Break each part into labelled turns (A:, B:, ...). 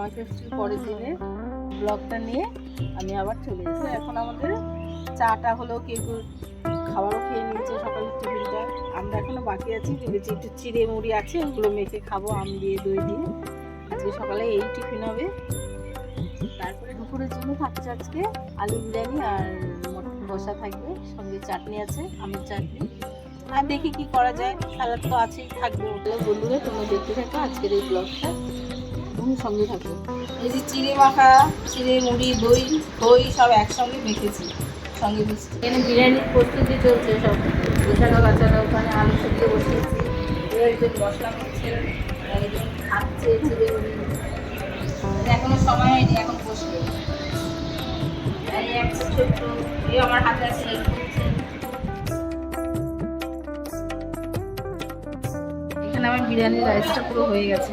A: জামাই ষষ্ঠীর পরের দিনে ব্লগটা নিয়ে আমি আবার চলে এসেছি। এখন আমাদের চাটা হলো কেউ খাবারও খেয়ে নিয়েছে সকালের টিফিনটা। আমরা এখনও বাকি আছি, ভেবেছি একটু চিড়ে মুড়ি আছে, ওগুলো মেখে খাব, আম দিয়ে, দই দিয়ে। আজকে সকালে এই টিফিন হবে। তারপরে দুপুরের জন্য থাকছে আজকে আলু বিরিয়ানি আর মটন কষা থাকবে, সঙ্গে চাটনি আছে, আমের চাটনি। আর দেখি কি করা যায়, স্যালাড তো আছেই থাকবে বন্ধুরা, তোমরা দেখতে থাকো আজকের এই ব্লগটা। তুমি সঙ্গে থাকো এই যে চিড়ে মাখা, চিড়ে মুড়ি, দই দই সব একসঙ্গে মেখেছি, সঙ্গে এখানে বিরিয়ানির প্রস্তুতি চলছে সব। গোছানো গাছানো, ওখানে আলু সেদ্ধ বসিয়েছি। একজন মশলা করছে একজন খাচ্ছে চিড়ে মুড়ি। এখনও সময় হয়নি, এখন বসবে। আমার হাতে এখানে আমার বিরিয়ানির রাইসটা পুরো হয়ে গেছে।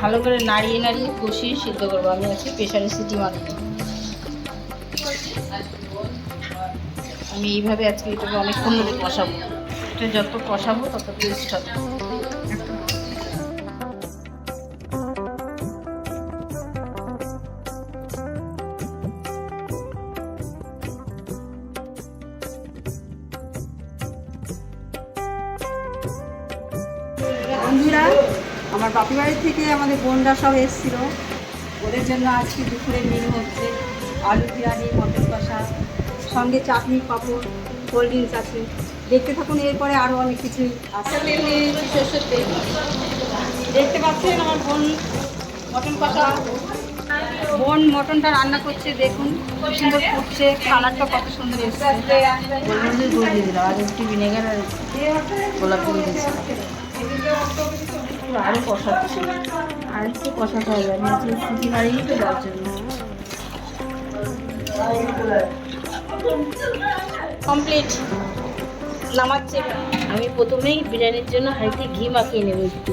A: ভালো করে নাড়িয়ে নাড়িয়ে কষিয়ে সিদ্ধ করব। আমি আছি প্রেশারে সিটি মারব। আমি এইভাবে আজকে এটাকে অনেকক্ষণ ধরে কষাবো। এটা যত কষাবো তত টেস্ট হবে।
B: বাপি থেকে আমাদের বোনরা সব এসেছিল। ওদের জন্য আজকে দুপুরে মিল হচ্ছে, আলু বিরিয়ানি মটর কষা, সঙ্গে চাটনি পাঁপড় কোল্ড ড্রিঙ্কস আছে। দেখতে থাকুন, এরপরে আরও অনেক কিছুই দেখতে পাচ্ছেন আমার বোন মটন কষা। বোন মটনটা রান্না করছে, দেখুন খুব সুন্দর ফুটছে, কালারটা কত সুন্দর এসছে।
A: দিয়ে দিলাম আর একটু ভিনেগার আর গোলাপ জল দিয়েছি আরও কষাচ্ছি আর একটু কষাতে হবে আমি আজকে সিটি মারিয়ে তো যাওয়ার জন্য। কমপ্লিট। নামাচ্ছে। আমি প্রথমেই বিরিয়ানির জন্য হাইতে ঘি মাখিয়ে নেব একটু।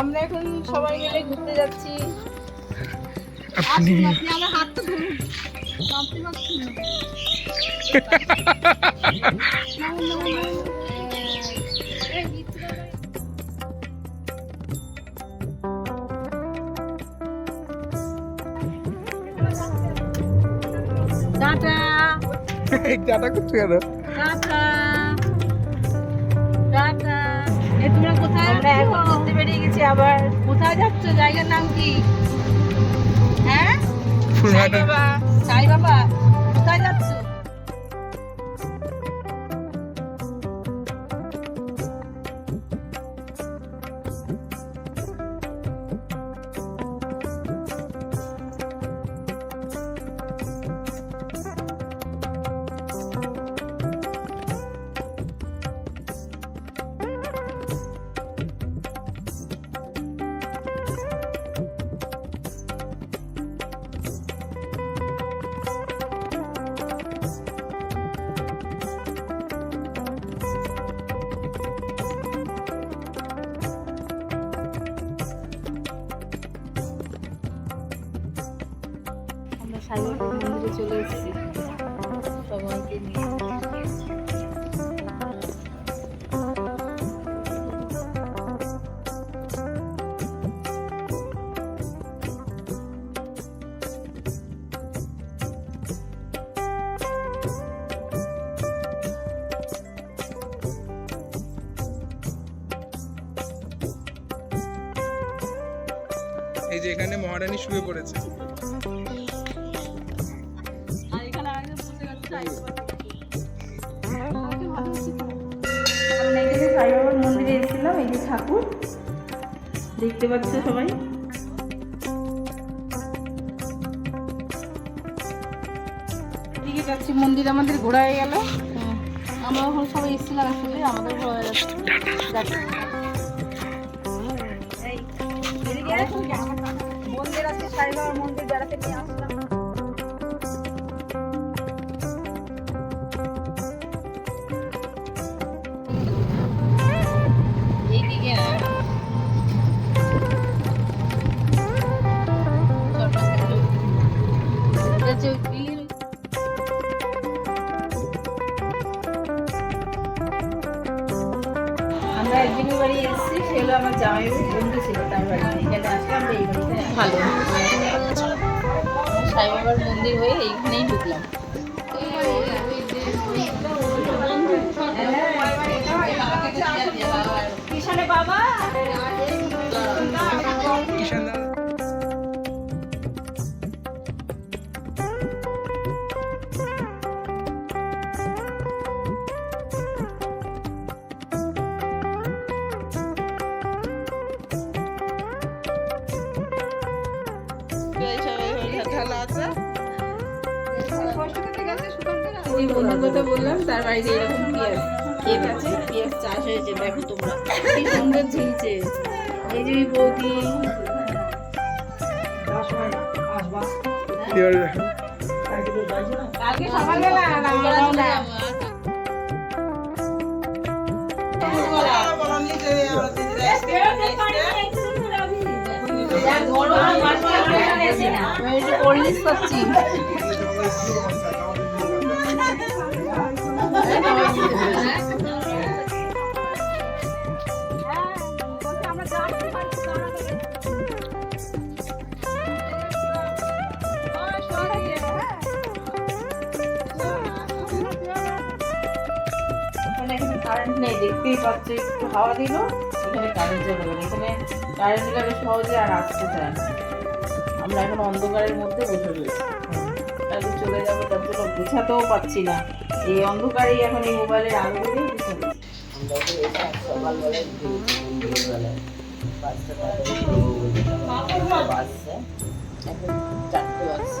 A: আমরা এখন সবাই মিলে ঘুরতে যাচ্ছি
C: আপনি
A: আমার হাতটা ধরুন নামতে পারছি না। নামুন, নামুন, নামুন। এই, গীতটা গাই। টাটা
C: টাটা করছ কেন
A: টাটা টাটা আমরা এখন ঘুরতে বেরিয়ে গেছি আবার। কোথায় যাচ্ছ? জায়গার নাম কি? হ্যাঁ? সাই বাবা সাই বাবা।
C: যে এখানে মহারানী শুয়ে পড়েছে।
A: গেছে সাই বাবার মন্দিরে এসেছিলাম এই যে ঠাকুর। দেখতে পাচ্ছ সবাই। এদিকে যাচ্ছি মন্দির আমাদের ঘোরা হয়ে গেল। আমরা এখন সবাই এসেছিলাম আসলে আমাদের ঘোরা হয়ে যাচ্ছে। যাচ্ছি।
B: এই, এদিকে আয়। মন্দির আছে সাই বাবার মন্দির বেড়াতে নিয়ে আসলাম
A: একদিনের বাড়ি এসেছি সে হলো আমার জামাই বন্ধু ছিল তার বাড়িতে এখানে আসলাম এই বাড়িতে ভালো। সাই বাবার মন্দির হয়ে এইখানেই ঢুকলাম।
B: বাবা।
A: যে বন্ধুর কথা বললাম তার বাড়িতে এরকম পেঁয়াজ ক্ষেত আছে পেঁয়াজ চাষ হয়েছে দেখো তোমরা কি সুন্দর ঝুলছে। এই যে বৌদি। কালকে সকালবেলা নেই দেখতেই পাচ্ছ, একটু হাওয়া দিল, এখানে কারেন্ট চলে গেল এখানে কারেন্ট বেশ সহজে আর আসতে চায় আমরা এখন অন্ধকারের মধ্যে বসে রয়েছি। কালকে চলে যাব, তার জন্য গুছাতেও পাচ্ছি না। এই অন্ধকারেই এখন এই মোবাইলের আলো দিলেই গুছে গেছি এখন চারটে বাজছে।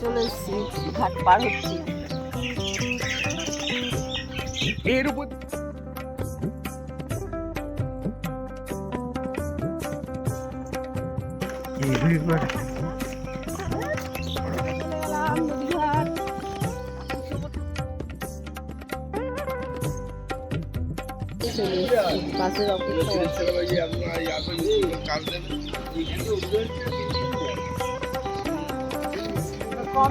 A: চলে এসেছি ঘাট পার হচ্ছি।
C: এর উপর
A: বাসের অপেক্ষা Có?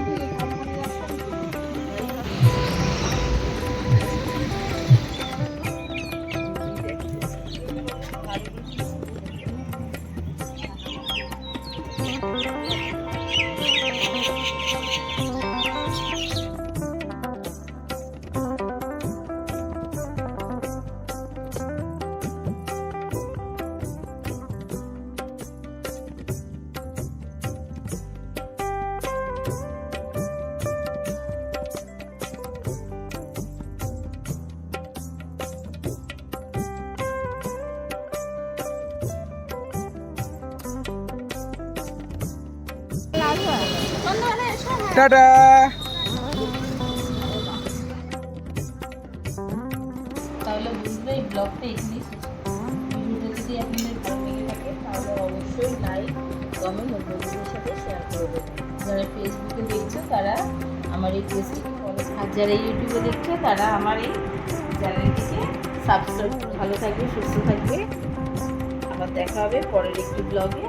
C: টাটা।
A: তাহলে এই ব্লগটা এখানেই ভিডিওটা যদি থাকে অবশ্যই লাইক কমেন্ট ও সাথে শেয়ার করে দেবেন যারা ফেসবুকে দেখছ, তারা আমার এই পেজটিকে আর যারা ইউটিউবে দেখছ, তারা আমার এই চ্যানেলটিকে সাবস্ক্রাইব ভালো থাকবে, সুস্থ থাকবে। আবার দেখা হবে পরের একটি ব্লগে